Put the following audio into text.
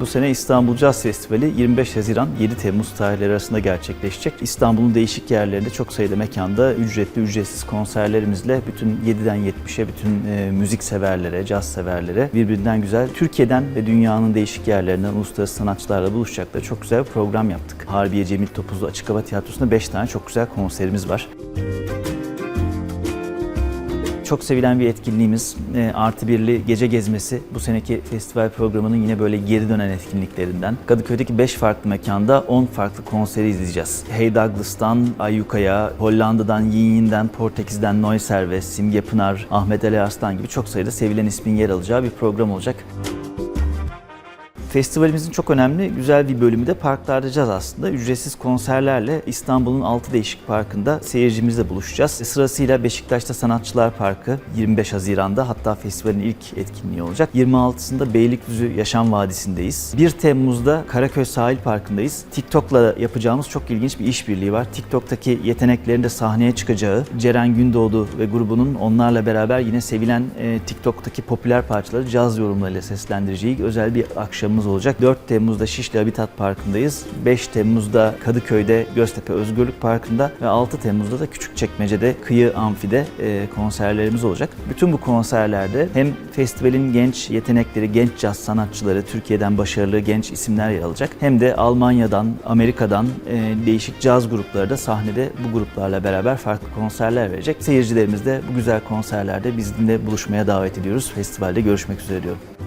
Bu sene İstanbul Caz Festivali 25 Haziran 7 Temmuz tarihleri arasında gerçekleşecek. İstanbul'un değişik yerlerinde çok sayıda mekanda ücretli ücretsiz konserlerimizle bütün 7'den 70'e bütün e, müzik severlere, caz severlere birbirinden güzel Türkiye'den ve dünyanın değişik yerlerinden uluslararası sanatçılarla buluşacakları çok güzel bir program yaptık. Harbiye Cemil Topuzlu Açık Hava Tiyatrosu'nda 5 tane çok güzel konserimiz var. Çok sevilen bir etkinliğimiz e, Artı Birli Gece Gezmesi. Bu seneki festival programının yine böyle geri dönen etkinliklerinden. Kadıköy'deki 5 farklı mekanda 10 farklı konseri izleyeceğiz. Hey Douglas'tan Ayyuka'ya, Hollanda'dan Yin Yin'den, Portekiz'den Neusser ve Simge Pınar, Ahmet Ali Arslan gibi çok sayıda sevilen ismin yer alacağı bir program olacak. Festivalimizin çok önemli, güzel bir bölümü de parklarda caz aslında. Ücretsiz konserlerle İstanbul'un 6 değişik parkında seyircimizle buluşacağız. Sırasıyla Beşiktaş'ta Sanatçılar Parkı 25 Haziran'da hatta festivalin ilk etkinliği olacak. 26'sında Beylikdüzü Yaşam Vadisi'ndeyiz. 1 Temmuz'da Karaköy Sahil Parkı'ndayız. TikTok'la yapacağımız çok ilginç bir işbirliği var. TikTok'taki yeteneklerin de sahneye çıkacağı Ceren Gündoğdu ve grubunun onlarla beraber yine sevilen e, TikTok'taki popüler parçaları caz yorumlarıyla seslendireceği özel bir akşamımız olacak. 4 Temmuz'da Şişli Habitat Parkı'ndayız. 5 Temmuz'da Kadıköy'de Göztepe Özgürlük Parkı'nda ve 6 Temmuz'da da Küçükçekmece'de Kıyı Amfi'de e, konserlerimiz olacak. Bütün bu konserlerde hem festivalin genç yetenekleri, genç caz sanatçıları, Türkiye'den başarılı genç isimler yer alacak. Hem de Almanya'dan, Amerika'dan e, değişik caz grupları da sahnede bu gruplarla beraber farklı konserler verecek. Seyircilerimiz de bu güzel konserlerde bizimle buluşmaya davet ediyoruz. Festivalde görüşmek üzere diyorum.